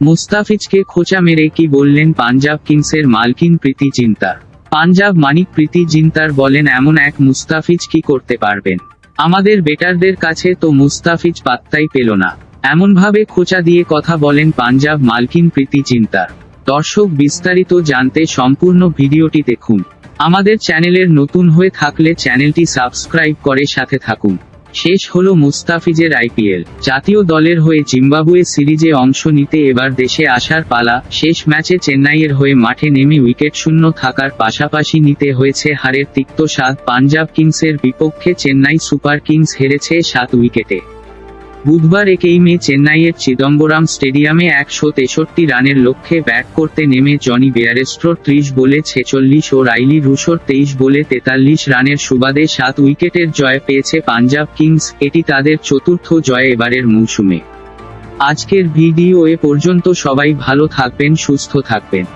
মুস্তাফিজকে খোঁচা মেরে কি বললেন পাঞ্জাব কিংসের মালকিন প্রীতি চিন্তা পাঞ্জাব মানিক প্রীতি জিন্তার বলেন, এমন এক মুস্তাফিজ কি করতে পারবেন? আমাদের বেটারদের কাছে তো মুস্তাফিজ পাত্তাই পেল না। এমনভাবে খোঁচা দিয়ে কথা বলেন পাঞ্জাব মালকিন প্রীতি চিন্তার দর্শক, বিস্তারিত জানতে সম্পূর্ণ ভিডিওটি দেখুন। আমাদের চ্যানেলের নতুন হয়ে থাকলে চ্যানেলটি সাবস্ক্রাইব করে সাথে থাকুন। শেষ হল মুস্তাফিজের আইপিএল। জাতীয় দলের হয়ে জিম্বাবুয়ে সিরিজে অংশ নিতে এবার দেশে আসার পালা, শেষ ম্যাচে চেন্নাইয়ের হয়ে মাঠে নেমে উইকেট শূন্য থাকার পাশাপাশি নিতে হয়েছে হারের তিক্ত স্বাদ। পাঞ্জাব কিংসের বিপক্ষে চেন্নাই সুপার কিংস হেরেছে সাত উইকেটে। বুধবার একেই মে চেন্নাইয়ের চিদম্বরম স্টেডিয়ামে একশো তেষট্টি রানের লক্ষ্যে ব্যাট করতে নেমে জনি বেয়ারেস্ট্রোর ত্রিশ বলে ছেচল্লিশ ও রাইলি রুশোর তেইশ বলে তেতাল্লিশ রানের সুবাদে সাত উইকেটের জয় পেয়েছে পাঞ্জাব কিংস। এটি তাদের চতুর্থ জয় এবারের মৌসুমে। আজকের ভিডিও এ পর্যন্ত সবাই ভালো থাকবেন, সুস্থ থাকবেন।